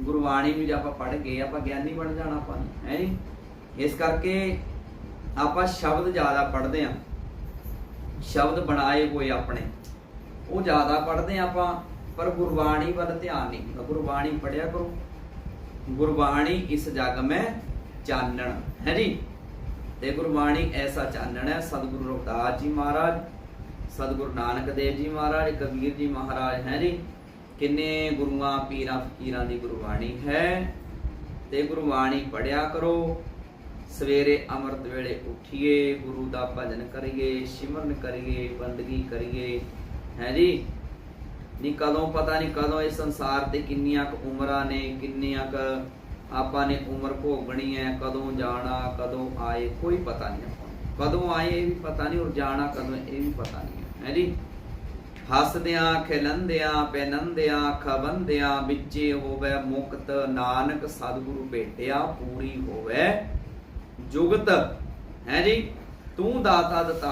ਗੁਰਬਾਣੀ ਨੂੰ ਜੇ ਆਪਾਂ ਪੜ੍ਹ ਗਏ, ਆਪਾਂ ਗਿਆਨੀ ਬਣ ਜਾਣਾ ਆਪਾਂ ਨੇ, ਹੈ ਜੀ ਇਸ ਕਰਕੇ ਆਪਾਂ ਸ਼ਬਦ ਜ਼ਿਆਦਾ ਪੜ੍ਹਦੇ ਆ ਸ਼ਬਦ ਬਣਾਏ ਹੋਏ ਆਪਣੇ। ਉਹ ਜ਼ਿਆਦਾ ਪੜ੍ਹਦੇ ਹਾਂ ਆਪਾਂ, ਪਰ ਗੁਰਬਾਣੀ ਵੱਲ ਧਿਆਨ ਨਹੀਂ ਹੁੰਦਾ ਗੁਰਬਾਣੀ ਪੜਿਆ ਕਰੋ। ਗੁਰਬਾਣੀ ਇਸ ਜਗ ਮੈਂ ਚਾਨਣ, ਹੈ ਜੀ ਤੇ ਗੁਰਬਾਣੀ ਐਸਾ ਚਾਨਣ ਹੈ, ਸਤਿਗੁਰੂ ਰਵਿਦਾਸ ਜੀ ਮਹਾਰਾਜ, ਸਤਿਗੁਰੂ ਨਾਨਕ ਦੇਵ ਜੀ ਮਹਾਰਾਜ, ਕਬੀਰ ਜੀ ਮਹਾਰਾਜ, ਹੈ ਜੀ ਕਿੰਨੇ ਗੁਰੂਆਂ, ਪੀਰਾਂ, ਫਕੀਰਾਂ ਦੀ ਗੁਰਬਾਣੀ ਹੈ? ਤੇ ਗੁਰਬਾਣੀ ਪੜਿਆ ਕਰੋ। ਸਵੇਰੇ ਅੰਮ੍ਰਿਤ ਵੇਲੇ ਉੱਠੀਏ, ਗੁਰੂ ਦਾ ਭਜਨ ਕਰੀਏ, ਸਿਮਰਨ ਕਰੀਏ, ਬੰਦਗੀ ਕਰੀਏ। ਹੈ ਜੀ? ਨੀ ਕਦੋਂ ਪਤਾ ਨਹੀਂ ਕਦੋਂ ਇਸ ਸੰਸਾਰ ਤੇ ਕਿੰਨੀਆਂ ਕੁ ਉਮਰਾਂ ਨੇ, ਕਿੰਨੀਆਂ ਕੁ ਆਪਾਂ ਨੇ ਉਮਰ ਭੋਗਣੀ ਹੈ, ਕਦੋਂ ਜਾਣਾ, ਕਦੋਂ ਆਏ, ਕੋਈ ਪਤਾ ਨਹੀਂ ਆਪਾਂ ਨੂੰ। ਕਦੋਂ ਆਏ ਇਹ ਵੀ ਪਤਾ ਨਹੀਂ ਔਰ ਜਾਣਾ, ਕਦੋਂ ਇਹ ਵੀ ਪਤਾ ਨਹੀਂ ਹੈ ਜੀ? ਹੱਸਦਿਆਂ ਖਿਲੰਦਿਆਂ ਪੈਨੰਦਿਆਂ ਖਬੰਦਿਆਂ ਵਿੱਚੇ ਹੋਵੇ ਮੁਕਤ ਨਾਨਕ ਸਤਿਗੁਰੂ ਭੇਟਿਆ, ਪੂਰੀ ਹੋਵੇ ਜੁਗਤ। ਹੈ ਜੀ? ਤੂੰ ਦਾਤਾ ਦਤਾ